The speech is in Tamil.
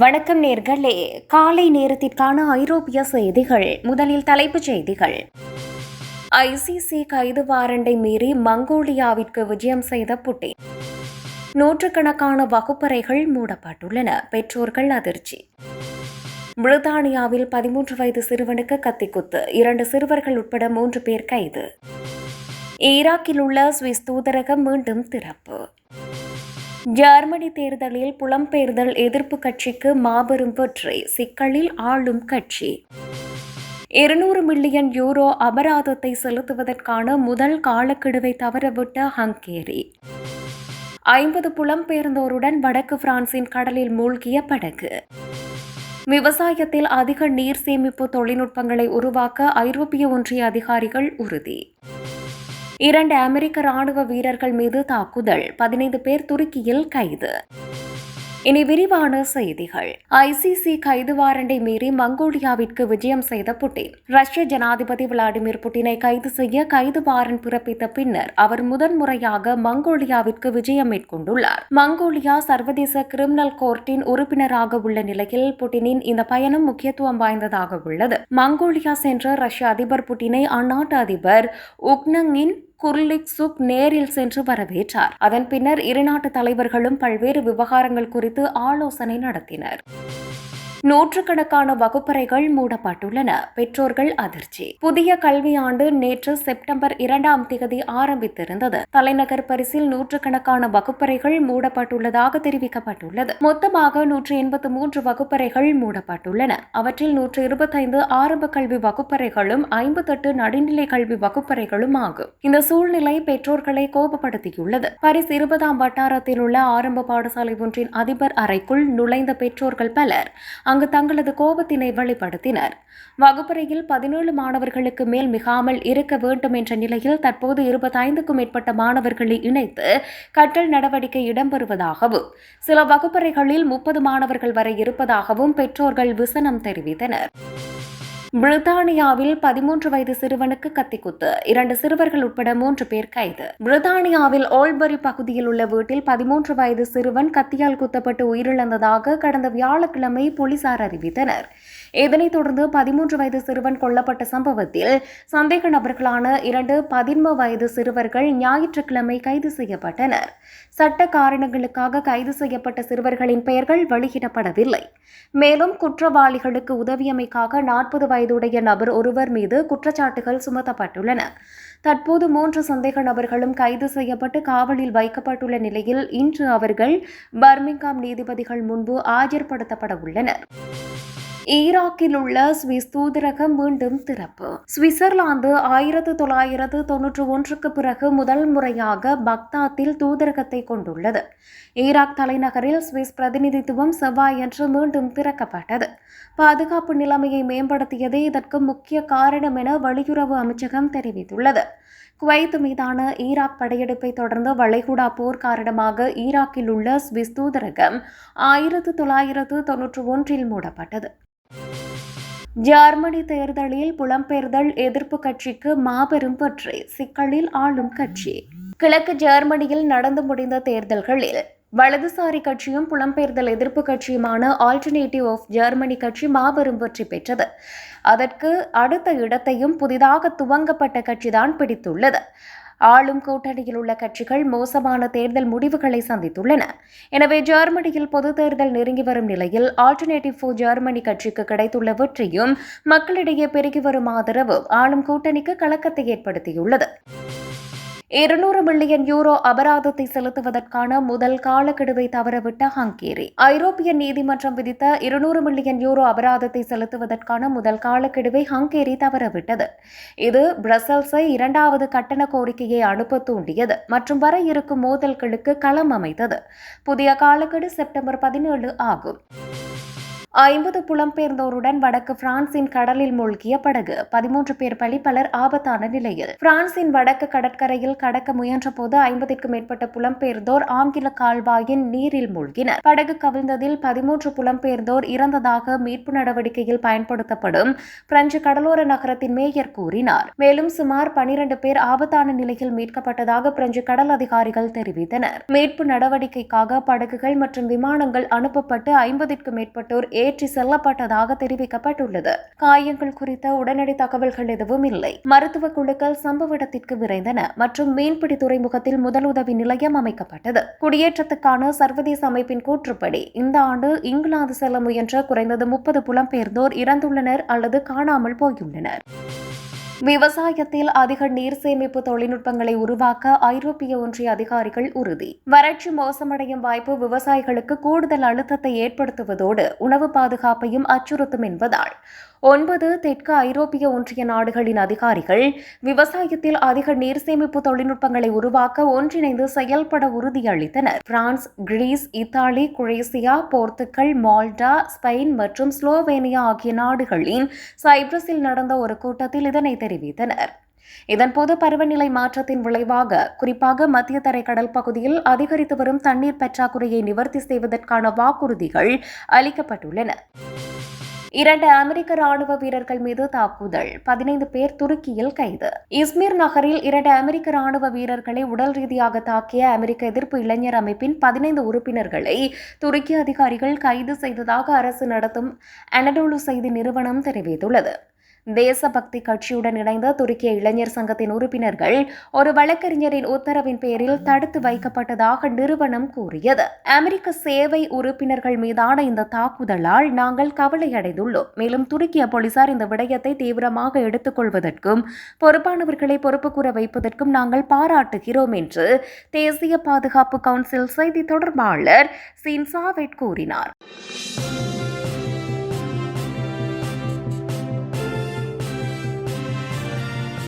வணக்கம் நேர்களே. காலை நேரத்திற்கான ஐரோப்பிய செய்திகள். முதலில் தலைப்புச் செய்திகள். ஐசிசி கைது வாரண்டை மீறி மங்கோலியாவிற்கு விஜயம் செய்த புட்டின். நூற்றுக்கணக்கான வகுப்பறைகள் மூடப்பட்டுள்ளன. பெற்றோர்கள் அதிர்ச்சி. பிரித்தானியாவில் பதிமூன்று வயது சிறுவனுக்கு கத்திக்குத்து இரண்டு சிறுவர்கள் உட்பட மூன்று பேர் கைது. ஈராக்கில் உள்ள சுவிஸ் தூதரகம் மீண்டும் திறப்பு. ஜெர்மனி தேர்தலில் புலம்பெயர்தல் எதிர்ப்பு கட்சிக்கு மாபெரும் வெற்றி சிக்கலில் ஆளும் கட்சி. இருநூறு மில்லியன் யூரோ அபராதத்தை செலுத்துவதற்கான முதல் காலக்கெடுவை தவறவிட்ட ஹங்கேரி. ஐம்பது புலம்பெயர்ந்தோருடன் வடக்கு பிரான்சின் கடலில் மூழ்கிய படகு. விவசாயத்தில் அதிக நீர் சேமிப்பு தொழில்நுட்பங்களை உருவாக்க ஐரோப்பிய ஒன்றிய அதிகாரிகள் உறுதி. இரண்டு அமெரிக்க ராணுவ வீரர்கள் மீது தாக்குதல். பதினைந்து பேர் துருக்கியில் கைது. இனி விரிவான செய்திகள். ஐசிசி கைது வாரண்டை மீறி மங்கோலியாவிற்கு விஜயம் செய்த புட்டின். ரஷ்ய ஜனாதிபதி விளாடிமிர் புட்டினை கைது செய்ய கைது வாரண்ட் பிறப்பித்த பின்னர் அவர் முதன்முறையாக மங்கோலியாவிற்கு விஜயம் மேற்கொண்டுள்ளார். மங்கோலியா சர்வதேச கிரிமினல் கோர்ட்டின் உறுப்பினராக உள்ள நிலையில் புட்டினின் இந்த பயணம் முக்கியத்துவம் வாய்ந்ததாக உள்ளது. மங்கோலியா சென்ற ரஷ்ய அதிபர் புட்டினை அந்நாட்டு அதிபர் உக்னங்கின் குர்லிக் சுக் நேரில் சென்று வரவேற்றார். அதன் பின்னர் இருநாட்டு தலைவர்களும் பல்வேறு விவகாரங்கள் குறித்து ஆலோசனை நடத்தினர். நூற்றுக்கணக்கான வகுப்பறைகள் மூடப்பட்டுள்ளன. பெற்றோர்கள் அதிர்ச்சி. புதிய கல்வியாண்டு நேற்று செப்டம்பர் இரண்டாம் தேதி ஆரம்பித்திருந்தது. தலைநகர் பரிசில் நூற்றுக்கணக்கான வகுப்பறைகள் மூடப்பட்டுள்ளதாக தெரிவிக்கப்பட்டுள்ளது. மொத்தமாக நூற்று எண்பத்து மூன்று வகுப்பறைகள் மூடப்பட்டுள்ளன. அவற்றில் நூற்று இருபத்தைந்து ஆரம்ப கல்வி வகுப்பறைகளும் ஐம்பத்தெட்டு நடுநிலை கல்வி வகுப்பறைகளும் ஆகும். இந்த சூழ்நிலை பெற்றோர்களை கோபப்படுத்தியுள்ளது. பரிஸ் இருபதாம் வட்டாரத்தில் உள்ள ஆரம்ப பாடசாலை ஒன்றின் அதிபர் அறைக்குள் நுழைந்த பெற்றோர்கள் பலர் அங்கு தங்களது கோபத்தினை வெளிப்படுத்தினர். வகுப்பறையில் பதினேழு மாணவர்களுக்கு மேல் மிகாமல் இருக்க வேண்டும் என்ற நிலையில் தற்போது இருபத்தைந்துக்கும் மேற்பட்ட மாணவர்களை இணைத்து கற்றல் நடவடிக்கை இடம்பெறுவதாகவும் சில வகுப்பறைகளில் முப்பது மாணவர்கள் வரை இருப்பதாகவும் பெற்றோர்கள் விசனம் தெரிவித்தனர். பிரித்தானியாவில் பதிமூன்று வயது சிறுவனுக்கு கத்திக்குத்து. இரண்டு சிறுவர்கள் உட்பட மூன்று பேர் கைது. பிரித்தானியாவில் ஓல்பரி பகுதியில் உள்ள வீட்டில் பதிமூன்று வயது சிறுவன் கத்தியால் குத்தப்பட்டு உயிரிழந்ததாக கடந்த வியாழக்கிழமை போலீசார் அறிவித்தனர். இதனைத் தொடர்ந்து பதிமூன்று வயது சிறுவன் கொல்லப்பட்ட சம்பவத்தில் சந்தேக நபர்களான இரண்டு பதின்ம வயது சிறுவர்கள் ஞாயிற்றுக்கிழமை கைது செய்யப்பட்டனர். சட்ட காரணங்களுக்காக கைது செய்யப்பட்ட சிறுவர்களின் பெயர்கள் வெளியிடப்படவில்லை. மேலும் குற்றவாளிகளுக்கு உதவியமைக்காக நாற்பது வயது வயதுடைய நபர் ஒருவர் மீது குற்றச்சாட்டுகள் சுமத்தப்பட்டுள்ளன. தற்போது மூன்று சந்தேக நபர்களும் கைது செய்யப்பட்டு காவலில் வைக்கப்பட்டுள்ள நிலையில் இன்று அவர்கள் பர்மிங்காம் நீதிபதிகள் முன்பு ஆஜர்படுத்தப்பட உள்ளனர். ஈராக்கில் உள்ள சுவிஸ் தூதரகம் மீண்டும் திறப்பு. சுவிட்சர்லாந்து ஆயிரத்து தொள்ளாயிரத்து தொன்னூற்று ஒன்றுக்கு பிறகு முதல் முறையாக பக்தாத்தில் தூதரகத்தை கொண்டுள்ளது. ஈராக் தலைநகரில் சுவிஸ் பிரதிநிதித்துவம் செவ்வாயன்று மீண்டும் திறக்கப்பட்டது. பாதுகாப்பு நிலைமையை மேம்படுத்தியதே இதற்கு முக்கிய காரணம் என வெளியுறவு அமைச்சகம் தெரிவித்துள்ளது. குவைத் மீதான ஈராக் படையெடுப்பை தொடர்ந்து வளைகுடா போர் காரணமாக ஈராக்கில் உள்ள சுவிஸ் தூதரகம் ஆயிரத்து தொள்ளாயிரத்து தொன்னூற்று ஒன்றில் மூடப்பட்டது. ஜெர்மனி தேர்தலில் புலம்பெயர்தல் எதிர்ப்பு கட்சிக்கு மாபெரும் வெற்றி சிக்கலில் ஆளும் கட்சி. கிழக்கு ஜெர்மனியில் நடந்து முடிந்த தேர்தல்களில் வலதுசாரி கட்சியும் புலம்பெயர்தல் எதிர்ப்பு கட்சியுமான ஆல்டர்னேட்டிவ் ஆஃப் ஜெர்மனி கட்சி மாபெரும் வெற்றி பெற்றது. அதற்கு அடுத்த இடத்தையும் புதிதாக துவங்கப்பட்ட கட்சிதான் பிடித்துள்ளது. ஆளும் கூட்டணியில் உள்ள கட்சிகள் மோசமான தேர்தல் முடிவுகளை சந்தித்துள்ளன. எனவே ஜெர்மனியில் பொது தேர்தல் நெருங்கி வரும் நிலையில் ஆல்டர்னேட்டிவ் ஃபோர் ஜெர்மனி கட்சிக்கு கிடைத்துள்ள வெற்றியும் மக்களிடையே பெருகி வரும் ஆதரவு ஆளும் கூட்டணிக்கு கலக்கத்தை ஏற்படுத்தியுள்ளது. இருநூறு மில்லியன் யூரோ அபராதத்தை செலுத்துவதற்கான முதல் காலக்கெடுவை தவறவிட்ட ஹங்கேரி. ஐரோப்பிய நீதிமன்றம் விதித்த இருநூறு மில்லியன் யூரோ அபராதத்தை செலுத்துவதற்கான முதல் காலக்கெடுவை ஹங்கேரி தவறவிட்டது. இது பிரசல்ஸை இரண்டாவது கட்டண கோரிக்கையை அனுப்ப தூண்டியது மற்றும் வர இருக்கும் மோதல்களுக்கு களம் அமைத்தது. புதிய காலக்கெடு செப்டம்பர் பதினேழு ஆகும். ஐம்பது புலம்பெயர்ந்தோருடன் வடக்கு பிரான்சின் கடலில் மூழ்கிய படகு. பதிமூன்று பேர் பலி பலர் ஆபத்தான நிலையில். பிரான்சின் வடக்கு கடற்கரையில் கடக்க முயன்றபோது ஐம்பதிற்கும் மேற்பட்ட புலம்பெயர்ந்தோர் ஆங்கில கால்வாயின் நீரில் மூழ்கினர். படகு கவிழ்ந்ததில் பதிமூன்று புலம்பெயர்ந்தோர் இறந்ததாக மீட்பு நடவடிக்கையில் பயன்படுத்தப்படும் பிரெஞ்சு கடலோர நகரத்தின் மேயர் கூறினார். மேலும் சுமார் பனிரண்டு பேர் ஆபத்தான நிலையில் மீட்கப்பட்டதாக பிரெஞ்சு கடல் அதிகாரிகள் தெரிவித்தனர். மீட்பு நடவடிக்கைக்காக படகுகள் மற்றும் விமானங்கள் அனுப்பப்பட்டு ஐம்பதிற்கும் மேற்பட்டோர் ஏற்றி செல்லப்பட்டதாக தெரிவிக்கப்பட்டுள்ளது. காயங்கள் குறித்த உடனடி தகவல்கள் எதுவும் இல்லை. மருத்துவ குழுக்கள் சம்பவ இடத்திற்கு விரைந்தன மற்றும் மீன்பிடி துறைமுகத்தில் முதலுதவி நிலையம் அமைக்கப்பட்டது. குடியேற்றத்துக்கான சர்வதேச அமைப்பின் கூற்றுப்படி இந்த ஆண்டு இங்கிலாந்து செல்ல முயன்ற குறைந்தது முப்பது புலம்பெயர்ந்தோர் இறந்துள்ளனர் அல்லது காணாமல் போயுள்ளனர். விவசாயத்தில் அதிக நீர் சேமிப்பு தொழில்நுட்பங்களை உருவாக்க ஐரோப்பிய ஒன்றிய அதிகாரிகள் உறுதி. வறட்சி மோசமடையும் வாய்ப்பு விவசாயிகளுக்கு கூடுதல் அழுத்தத்தை ஏற்படுத்துவதோடு உணவு பாதுகாப்பையும் அச்சுறுத்தும் என்பதால் ஒன்பது தெற்கு ஐரோப்பிய ஒன்றிய நாடுகளின் அதிகாரிகள் விவசாயத்தில் அதிக நீர் சேமிப்பு தொழில்நுட்பங்களை உருவாக்க ஒன்றிணைந்து செயல்பட உறுதியளித்தனர். France Greece Italy Croatia Portugal Malta Spain மற்றும் ஸ்லோவேனியா ஆகிய நாடுகளின் சைப்ரஸில் நடந்த ஒரு கூட்டத்தில் இதனை தெரிவித்தனர். இதன்போது பருவநிலை மாற்றத்தின் விளைவாக குறிப்பாக மத்திய தரைக்கடல் கடல் பகுதியில் அதிகரித்து வரும் தண்ணீர் பற்றாக்குறையை நிவர்த்தி செய்வதற்கான வாக்குறுதிகள் அளிக்கப்பட்டுள்ளன. இரண்டு அமெரிக்க ராணுவ வீரர்கள் மீது தாக்குதல். பதினைந்து பேர் துருக்கியில் கைது. இஸ்மீர் நகரில் இரண்டு அமெரிக்க ராணுவ வீரர்களை உடல் ரீதியாக தாக்கிய அமெரிக்க எதிர்ப்பு இளைஞர் அமைப்பின் பதினைந்து உறுப்பினர்களை துருக்கி அதிகாரிகள் கைது செய்ததாக அரசு நடத்தும் அனடோலு செய்தி நிறுவனம் தெரிவித்துள்ளது. தேசபக்தி கட்சியுடன் இணைந்த துருக்கிய இளைஞர் சங்கத்தின் உறுப்பினர்கள் ஒரு வழக்கறிஞரின் உத்தரவின் பேரில் தடுத்து வைக்கப்பட்டதாக நிறுவனம் கூறியது. அமெரிக்க சேவை உறுப்பினர்கள் மீதான இந்த தாக்குதலால் நாங்கள் கவலையடைந்துள்ளோம். மேலும் துருக்கிய போலீசார் இந்த விடயத்தை தீவிரமாக எடுத்துக்கொள்வதற்கும் பொறுப்பானவர்களை பொறுப்பு கூற வைப்பதற்கும் நாங்கள் பாராட்டுகிறோம் என்று தேசிய பாதுகாப்பு கவுன்சில் செய்தி தொடர்பாளர் சின்சாவெட் கூறினார்.